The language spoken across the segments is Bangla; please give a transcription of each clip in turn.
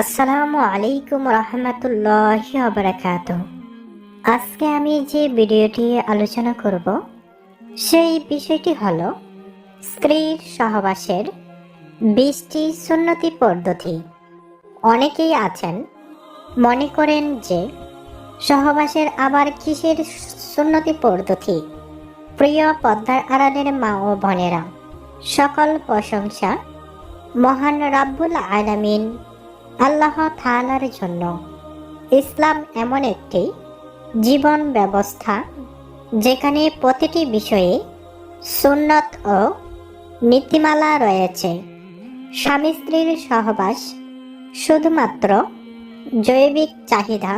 আসসালামু আলাইকুম রহমতুল্লাহ বারাকাত আজকে আমি যে ভিডিওটি আলোচনা করব, সেই বিষয়টি হল স্ত্রীর সহবাসের বিশটি সুন্নতি পদ্ধতি। অনেকেই আছেন, মনে করেন যে সহবাসের আবার কিসের সুন্নতি পদ্ধতি? প্রিয় পদ্মার আড়ালের মা ও বোনেরা, সকল প্রশংসা মহান রাব্বুল আলামিন আল্লাহ তাআলার জন্য ইসলাম এমন একটি জীবন ব্যবস্থা যেখানে প্রতিটি বিষয়ে সুন্নত ও নীতিমালা রয়েছে। স্বামী স্ত্রীর সহবাস শুধুমাত্র জৈবিক চাহিদা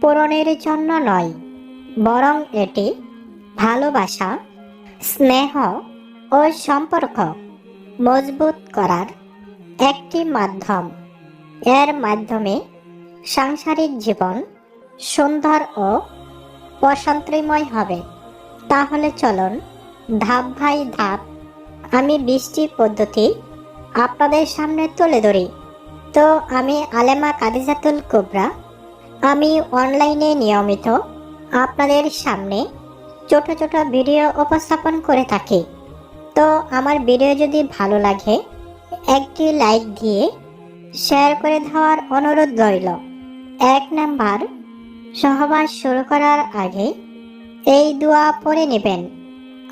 পূরণের জন্য নয়, বরং এটি ভালোবাসা, স্নেহ ও সম্পর্ক মজবুত করার একটি মাধ্যম। এর মাধ্যমে সাংসারিক জীবন সুন্দর ও প্রশান্তিময় হবে। তাহলে চলুন, ধাপ ভাই ধাপ আমি বৃষ্টি পদ্ধতি আপনাদের সামনে তুলে ধরি। তো আমি আলেমা কাদিজাতুল কোবরা। আমি অনলাইনে নিয়মিত আপনাদের সামনে ছোট ছোট ভিডিও উপস্থাপন করে থাকি। তো আমার ভিডিও যদি ভালো লাগে, একটি লাইক দিয়ে শেয়ার করে দেওয়ার অনুরোধ রইল। এক নাম্বার, সহবাস শুরু করার আগে এই দোয়া পড়ে নেবেন।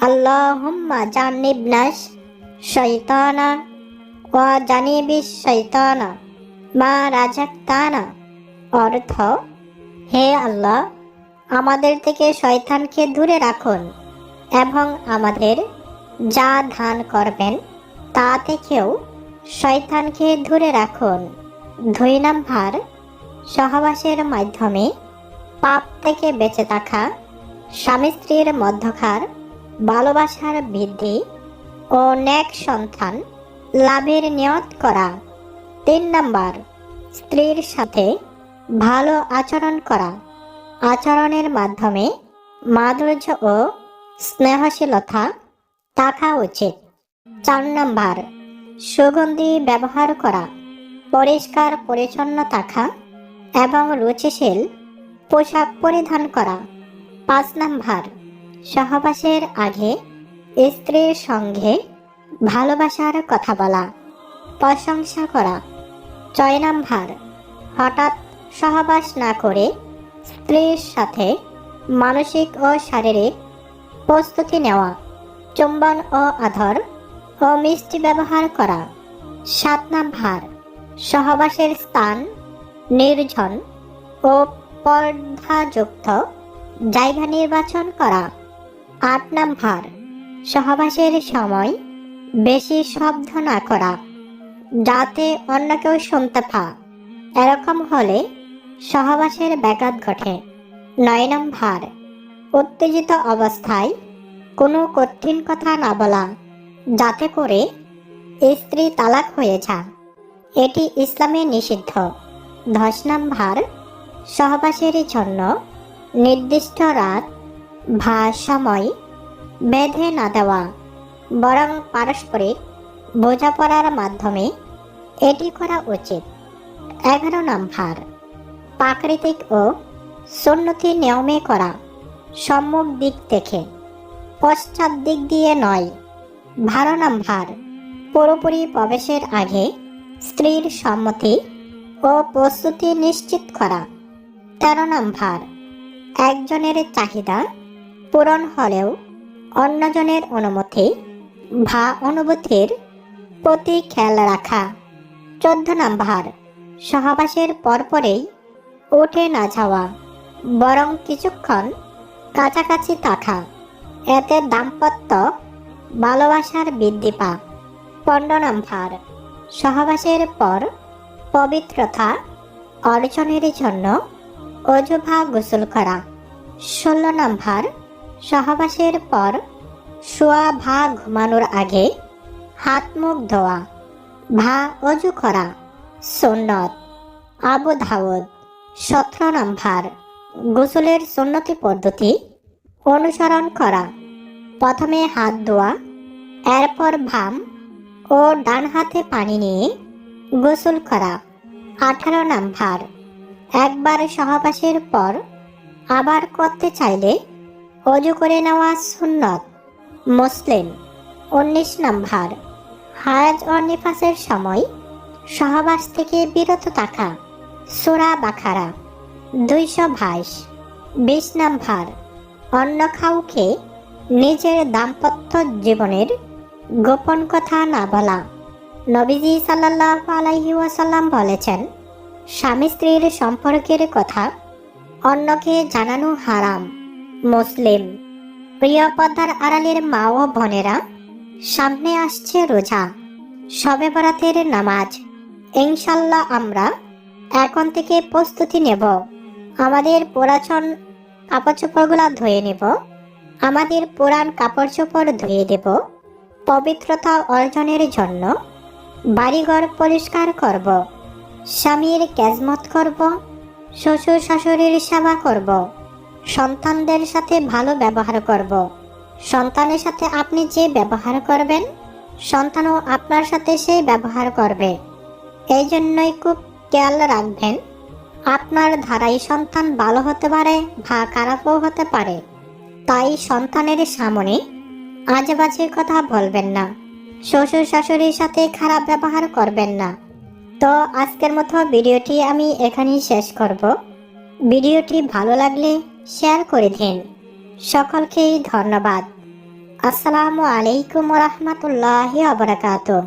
আল্লাহুম্মা জান্নিবনাস শৈতানা ও জানিবিস শৈতানা মা রাজাক্তানা। অর্থ, হে আল্লাহ, আমাদের থেকে শয়তানকে দূরে রাখুন এবং আমাদের যা ধান করবেন তা থেকেও শয়তানকে ধরে রাখুন। দুই নাম্বার, সহবাসের মাধ্যমে পাপ থেকে বেঁচে থাকা, স্বামী স্ত্রীর মধ্যকার ভালোবাসার বৃদ্ধি ও নেক সন্তান লাভের নিয়ত করা। তিন নাম্বার, স্ত্রীর সাথে ভালো আচরণ করা। আচরণের মাধ্যমে মাধুর্য ও স্নেহশীলতা থাকা উচিত। চার নাম্বার সুগন্ধি ব্যবহার করা, পরিষ্কার পরিচ্ছন্ন থাকা এবং রুচিশীল পোশাক পরিধান করা। পাঁচ নাম্বার, সহবাসের আগে স্ত্রীর সঙ্গে ভালোবাসার কথা বলা, প্রশংসা করা। ছয় নাম্বার, হঠাৎ সহবাস না করে স্ত্রীর সাথে মানসিক ও শারীরিক প্রস্তুতি নেওয়া, চুম্বন ও আধর ও মিষ্টি ব্যবহার করা। সাত নাম্বার, সহবাসের স্থান নির্জন ও পর্দাযুক্ত জায়গা নির্বাচন করা। আট নাম্বার, সহবাসের সময় বেশি শব্দ না করা, যাতে অন্য কেউ শুনতে পা এরকম হলে সহবাসের ব্যাঘাত ঘটে। নয় নম্বর, উত্তেজিত অবস্থায় কোনো কঠিন কথা না বলা। যাতে করে স্ত্রী তালাক হয়ে যায় এটি ইসলামে নিষিদ্ধ। দশ নম্বর সহবাসের জন্য নির্দিষ্ট রাত বা সময় বেঁধে না দেওয়া, বরং পারস্পরিক বোঝাপড়ার মাধ্যমে এটি করা উচিত। এগারো নম্বর, প্রাকৃতিক ও সুন্নতি নিয়মে করা সম্মুখ দিক থেকে পশ্চাৎ দিক দিয়ে নয়। নম্বর পুরোপুরি প্রবেশের আগে স্ত্রীর সম্মতি ও প্রস্তুতি নিশ্চিত করা। তেরো নম্বর একজনের চাহিদা পূরণ হলেও অন্যজনের অনুমতি বা অনুভূতির প্রতি খেয়াল রাখা। চোদ্দ নম্বর। সহবাসের পরপরেই উঠে না যাওয়া, বরং কিছুক্ষণ কাছাকাছি থাকা। এতে দাম্পত্য ভালোবাসার বৃদ্ধি পা পনেরো নম্বর সহবাসের পর পবিত্রতা অর্জনের জন্য অজুভা গোসল করা। ষোলো নম্বর সহবাসের পর শোয়া ভা ঘুমানোর আগে হাত মুখ ধোয়া। ভা অজু করা। সুন্নত। আবু ধাউদ সতেরো নম্বর গোসলের সুন্নতি পদ্ধতি অনুসরণ করা। প্রথমে হাত ধোয়া এরপর ভাম ও ডান হাতে পানি নিয়ে গোসল করা। আঠারো নাম্বার। একবার সহবাসের পর আবার করতে চাইলে অজু করে নেওয়া সুন্নত। মুসলিম। উনিশ নাম্বার। হাজ ও নিফাসের সময় সহবাস থেকে বিরত থাকা। সুরা বাখারা দুইশো ভাইস বিশ নাম্বার। অন্য কাউকে নিজের দাম্পত্য জীবনের গোপন কথা না বলা। নবীজি সাল্লাহ আলাইহি ওয়াসাল্লাম বলেছেন, স্বামী স্ত্রীর সম্পর্কের কথা অন্যকে জানানো হারাম। মুসলিম, প্রিয় পদ্মার আড়ালের মা ও বোনেরা, সামনে আসছে রোজা সবে বরাতের নামাজ। ইনশাল্লাহ আমরা এখন থেকে প্রস্তুতি নেব। আমাদের পুরাতন কাপড় চোপড়গুলো ধুয়ে নেব। আমাদের পুরান কাপড় চোপড় ধুয়ে দেব। পবিত্রতা অর্জনের জন্য বাড়িঘর পরিষ্কার করব, স্বামীর ক্যাজমত করব, শ্বশুর শাশুড়ির সেবা করব, সন্তানদের সাথে ভালো ব্যবহার করব। সন্তানের সাথে আপনি যে ব্যবহার করবেন, সন্তানও আপনার সাথে সেই ব্যবহার করবে। এই জন্যই খুব খেয়াল রাখবেন, আপনার ধারাই সন্তান ভালো হতে পারে বা খারাপও হতে পারে। তাই সন্তানের সামনে আজে বাজে কথা বলবেন না। শ্বশুর শাশুড়ির সাথে খারাপ ব্যবহার করবেন না। তো আজকের মতো ভিডিওটি আমি এখানেই শেষ করব। ভিডিওটি ভালো লাগলে শেয়ার করে দিন। সকলকেই ধন্যবাদ। আসসালামু আলাইকুম রহমতুল্লাহ আবরাকাতুহ